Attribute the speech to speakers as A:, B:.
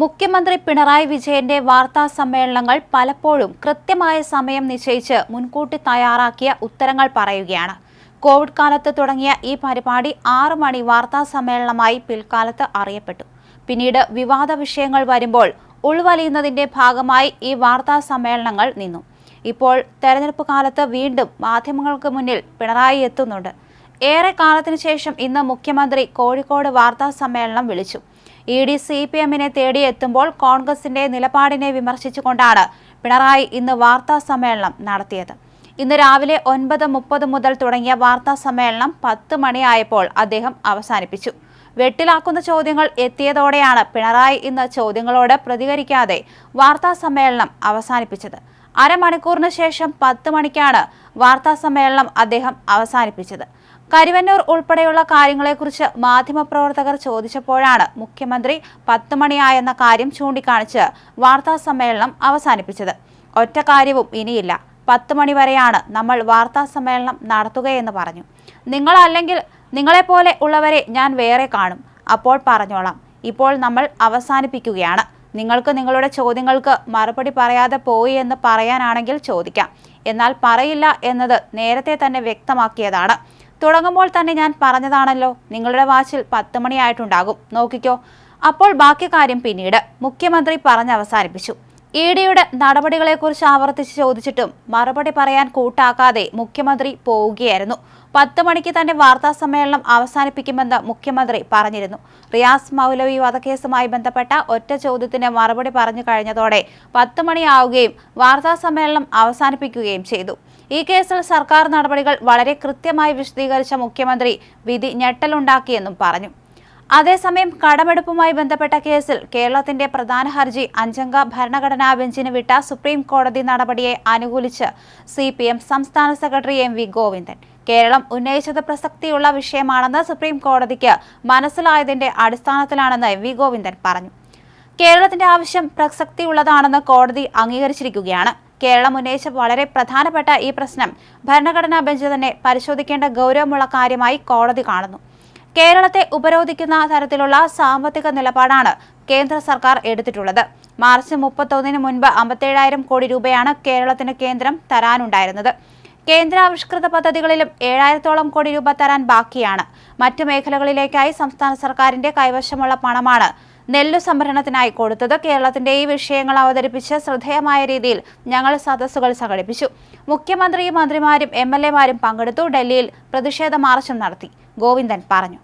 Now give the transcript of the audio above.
A: മുഖ്യമന്ത്രി പിണറായി വിജയന്റെ വാർത്താ സമ്മേളനങ്ങൾ പലപ്പോഴും കൃത്യമായ സമയം നിശ്ചയിച്ച് മുൻകൂട്ടി തയ്യാറാക്കിയ ഉത്തരങ്ങൾ പറയുകയാണ്. കോവിഡ് കാലത്ത് തുടങ്ങിയ ഈ പരിപാടി ആറ് മണി വാർത്താ സമ്മേളനമായി പിൽക്കാലത്ത് അറിയപ്പെട്ടു. പിന്നീട് വിവാദ വിഷയങ്ങൾ വരുമ്പോൾ ഉൾവലിയുന്നതിന്റെ ഭാഗമായി ഈ വാർത്താ സമ്മേളനങ്ങൾ നിന്നു. ഇപ്പോൾ തെരഞ്ഞെടുപ്പ് കാലത്ത് വീണ്ടും മാധ്യമങ്ങൾക്ക് മുന്നിൽ പിണറായി എത്തുന്നുണ്ട്. ഏറെ കാലത്തിനു ശേഷം ഇന്ന് മുഖ്യമന്ത്രി കോഴിക്കോട് വാർത്താ സമ്മേളനം വിളിച്ചു. ഇ ഡി സി പി എമ്മിനെ തേടി എത്തുമ്പോൾ കോൺഗ്രസിന്റെ നിലപാടിനെ വിമർശിച്ചുകൊണ്ടാണ് പിണറായി ഇന്ന് വാർത്താ സമ്മേളനം നടത്തിയത്. ഇന്ന് രാവിലെ ഒൻപത് മുപ്പത് മുതൽ തുടങ്ങിയ വാർത്താ സമ്മേളനം പത്ത് മണിയായപ്പോൾ അദ്ദേഹം അവസാനിപ്പിച്ചു. വെട്ടിലാക്കുന്ന ചോദ്യങ്ങൾ എത്തിയതോടെയാണ് പിണറായി ഇന്ന് ചോദ്യങ്ങളോട് പ്രതികരിക്കാതെ വാർത്താ സമ്മേളനം അവസാനിപ്പിച്ചത്. അരമണിക്കൂറിന് ശേഷം പത്ത് മണിക്കാണ് വാർത്താ സമ്മേളനം അദ്ദേഹം അവസാനിപ്പിച്ചത്. കരുവന്നൂർ ഉൾപ്പെടെയുള്ള കാര്യങ്ങളെക്കുറിച്ച് മാധ്യമപ്രവർത്തകർ ചോദിച്ചപ്പോഴാണ് മുഖ്യമന്ത്രി പത്ത് മണിയായെന്ന കാര്യം ചൂണ്ടിക്കാണിച്ച് വാർത്താ സമ്മേളനം അവസാനിപ്പിച്ചത്. ഒറ്റ കാര്യവും ഇനിയില്ല. പത്ത് മണി വരെയാണ് നമ്മൾ വാർത്താ സമ്മേളനം നടത്തുകയെന്ന് പറഞ്ഞു. നിങ്ങളല്ലെങ്കിൽ നിങ്ങളെപ്പോലെ ഉള്ളവരെ ഞാൻ വേറെ കാണും. അപ്പോൾ പറഞ്ഞോളാം. ഇപ്പോൾ നമ്മൾ അവസാനിപ്പിക്കുകയാണ്. നിങ്ങൾക്ക് നിങ്ങളുടെ ചോദ്യങ്ങൾക്ക് മറുപടി പറയാതെ പോയി എന്ന് പറയാനാണെങ്കിൽ ചോദിക്കാം. എന്നാൽ പറയില്ല എന്നത് നേരത്തെ തന്നെ വ്യക്തമാക്കിയതാണ്. തുടങ്ങുമ്പോൾ തന്നെ ഞാൻ പറഞ്ഞതാണല്ലോ നിങ്ങളുടെ വാച്ചിൽ പത്ത് മണിയായിട്ടുണ്ടാകും. നോക്കിക്കോ. അപ്പോൾ ബാക്കി കാര്യം പിന്നീട്. മുഖ്യമന്ത്രി പറഞ്ഞ് അവസാനിപ്പിച്ചു. ഇ ഡിയുടെ നടപടികളെക്കുറിച്ച് ആവർത്തിച്ച് ചോദിച്ചിട്ടും മറുപടി പറയാൻ കൂട്ടാക്കാതെ മുഖ്യമന്ത്രി പോവുകയായിരുന്നു. പത്ത് മണിക്ക് തന്നെ വാർത്താ സമ്മേളനം അവസാനിപ്പിക്കുമെന്ന് മുഖ്യമന്ത്രി പറഞ്ഞിരുന്നു. റിയാസ് മൗലവി വധക്കേസുമായി ബന്ധപ്പെട്ട ഒറ്റ ചോദ്യത്തിന് മറുപടി പറഞ്ഞു കഴിഞ്ഞതോടെ പത്ത് മണിയാവുകയും വാർത്താ സമ്മേളനം അവസാനിപ്പിക്കുകയും ചെയ്തു. ഈ കേസിൽ സർക്കാർ നടപടികൾ വളരെ കൃത്യമായി വിശദീകരിച്ച മുഖ്യമന്ത്രി വിധി ഞെട്ടലുണ്ടാക്കിയെന്നും പറഞ്ഞു. അതേസമയം കടമെടുപ്പുമായി ബന്ധപ്പെട്ട കേസിൽ കേരളത്തിന്റെ പ്രധാന ഹർജി അഞ്ചംഗ ഭരണഘടനാ ബെഞ്ചിന് വിട്ട സുപ്രീം കോടതി നടപടിയെ അനുകൂലിച്ച് സി പി എം സംസ്ഥാന secretary M V Govindan. Keralam ഉന്നയിച്ചത് പ്രസക്തിയുള്ള വിഷയമാണെന്ന് സുപ്രീം കോടതിക്ക് മനസ്സിലായതിന്റെ അടിസ്ഥാനത്തിലാണെന്ന് എം വി ഗോവിന്ദൻ പറഞ്ഞു. കേരളത്തിന്റെ ആവശ്യം പ്രസക്തിയുള്ളതാണെന്ന് കോടതി അംഗീകരിച്ചിരിക്കുകയാണ്. കേരളം ഉന്നയിച്ച വളരെ പ്രധാനപ്പെട്ട ഈ പ്രശ്നം ഭരണഘടനാ ബെഞ്ച് തന്നെ പരിശോധിക്കേണ്ട ഗൗരവമുള്ള കാര്യമായി കോടതി കാണുന്നു. കേരളത്തെ ഉപരോധിക്കുന്ന തരത്തിലുള്ള സാമ്പത്തിക നിലപാടാണ് കേന്ദ്ര സർക്കാർ എടുത്തിട്ടുള്ളത്. മാർച്ച് മുപ്പത്തൊന്നിന് മുൻപ് അമ്പത്തേഴായിരം കോടി രൂപയാണ് കേരളത്തിന് കേന്ദ്രം തരാനുണ്ടായിരുന്നത്. കേന്ദ്രാവിഷ്കൃത പദ്ധതികളിലും ഏഴായിരത്തോളം കോടി രൂപ തരാൻ ബാക്കിയാണ്. മറ്റു മേഖലകളിലേക്കായി സംസ്ഥാന സർക്കാരിന്റെ കൈവശമുള്ള പണമാണ് നെല്ലു സംഭരണത്തിനായി കൊടുത്തത് കേരളത്തിന്റെ ഈ വിഷയങ്ങൾ അവതരിപ്പിച്ച് ശ്രദ്ധേയമായ രീതിയിൽ ഞങ്ങൾ സദസ്സുകൾ സംഘടിപ്പിച്ചു. മുഖ്യമന്ത്രിയും മന്ത്രിമാരും എം എൽ എമാരും പങ്കെടുത്തു. ഡൽഹിയിൽ പ്രതിഷേധ മാർച്ചും നടത്തി. ഗോവിന്ദൻ പറഞ്ഞു.